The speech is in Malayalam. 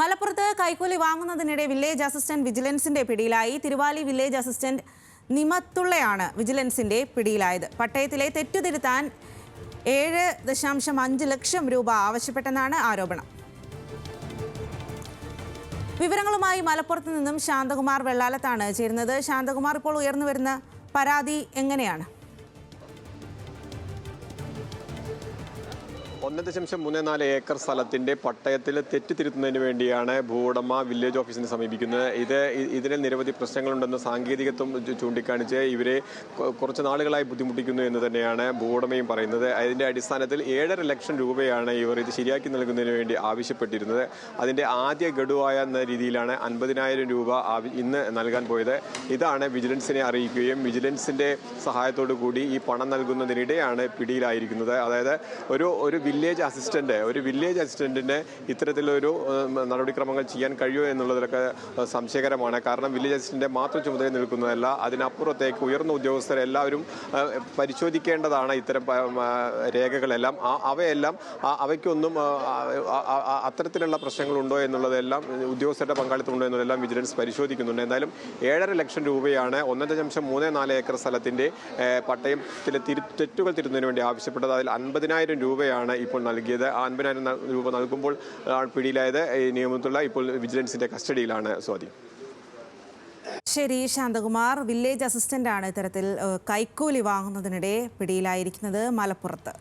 മലപ്പുറത്ത് കൈക്കൂലി വാങ്ങുന്നതിനിടെ വില്ലേജ് അസിസ്റ്റന്റ് വിജിലൻസിന്റെ പിടിയിലായി. തിരുവാലി വില്ലേജ് അസിസ്റ്റന്റ് നിമത്തുള്ളയാണ് വിജിലൻസിന്റെ പിടിയിലായത്. പട്ടയത്തിലെ തെറ്റുതിരുത്താൻ ഏഴ് ദശാംശം അഞ്ച് ലക്ഷം രൂപ ആവശ്യപ്പെട്ടെന്നാണ് ആരോപണം. വിവരങ്ങളുമായി മലപ്പുറത്ത് നിന്നും ശാന്തകുമാർ വെള്ളാലത്താണ് ചേരുന്നത്. ശാന്തകുമാർ ഇപ്പോൾ ഉയർന്നു വരുന്ന പരാതി എങ്ങനെയാണ്? ഒന്ന് ദശാംശം മൂന്ന് നാല് ഏക്കർ സ്ഥലത്തിന്റെ പട്ടയത്തിൽ തെറ്റ് തിരുത്തുന്നതിന് വേണ്ടിയാണ് ഭൂവുടമ വില്ലേജ് ഓഫീസിനെ സമീപിക്കുന്നത്. ഇത് ഇതിന് നിരവധി പ്രശ്നങ്ങളുണ്ടെന്ന് സാങ്കേതികത്വം ചൂണ്ടിക്കാണിച്ച് ഇവരെ കുറച്ച് നാളുകളായി ബുദ്ധിമുട്ടിക്കുന്നു എന്ന് തന്നെയാണ് ഭൂവുടമയും പറയുന്നത്. അതിന്റെ അടിസ്ഥാനത്തിൽ ഏഴര ലക്ഷം രൂപയാണ് ഇവർ ഇത് ശരിയാക്കി നൽകുന്നതിന് വേണ്ടി ആവശ്യപ്പെട്ടിരുന്നത്. അതിന്റെ ആദ്യ ഗഡുവായ എന്ന രീതിയിലാണ് അൻപതിനായിരം രൂപ ഇന്ന് നൽകാൻ പോയത്. ഇതാണ് വിജിലൻസിനെ അറിയിക്കുകയും വിജിലൻസിന്റെ സഹായത്തോടു കൂടി ഈ പണം നൽകുന്നതിനിടെയാണ് പിടിയിലായിരിക്കുന്നത്. അതായത് ഒരു ഒരു വില്ലേജ് അസിസ്റ്റന്റ് ഒരു വില്ലേജ് അസിസ്റ്റന്റിന് ഇത്തരത്തിലൊരു നടപടിക്രമങ്ങൾ ചെയ്യാൻ കഴിയുമോ എന്നുള്ളതൊക്കെ സംശയകരമാണ്. കാരണം വില്ലേജ് അസിസ്റ്റന്റ് മാത്രം ചുമതല നിൽക്കുന്നതല്ല അതിനപ്പുറത്തേക്ക് ഉയർന്ന ഉദ്യോഗസ്ഥരെ എല്ലാവരും പരിശോധിക്കേണ്ടതാണ് ഇത്തരം രേഖകളെല്ലാം. അവയെല്ലാം അവയ്ക്കൊന്നും അത്തരത്തിലുള്ള പ്രശ്നങ്ങളുണ്ടോ എന്നുള്ളതെല്ലാം ഉദ്യോഗസ്ഥരുടെ പങ്കാളിത്തം ഉണ്ടോ എന്നുള്ളതെല്ലാം വിജിലൻസ് പരിശോധിക്കുന്നുണ്ട്. എന്തായാലും ഏഴര ലക്ഷം രൂപയാണ് ഒന്നര ദശാംശം മൂന്ന് നാല് ഏക്കർ സ്ഥലത്തിന്റെ ഏഹ്, പട്ടയത്തിലെ തെറ്റുകൾ തിരുത്തുന്നതിന് വേണ്ടി ആവശ്യപ്പെട്ടത്. അതിൽ അൻപതിനായിരം രൂപയാണ് ഇപ്പോൾ നൽകിയത്. അൻപതിനായിരം രൂപ നൽകുമ്പോൾ ആൾ പിടിയിലായത്. ഈ നിയമത്തുള്ള ഇപ്പോൾ വിജിലൻസിന്റെ കസ്റ്റഡിയിലാണ് സ്വാതി. ശരി ശാന്തകുമാർ. വില്ലേജ് അസിസ്റ്റന്റാണ് ഇത്തരത്തിൽ കൈക്കൂലി വാങ്ങുന്നതിനിടെ പിടിയിലായിരിക്കുന്നത് മലപ്പുറത്ത്.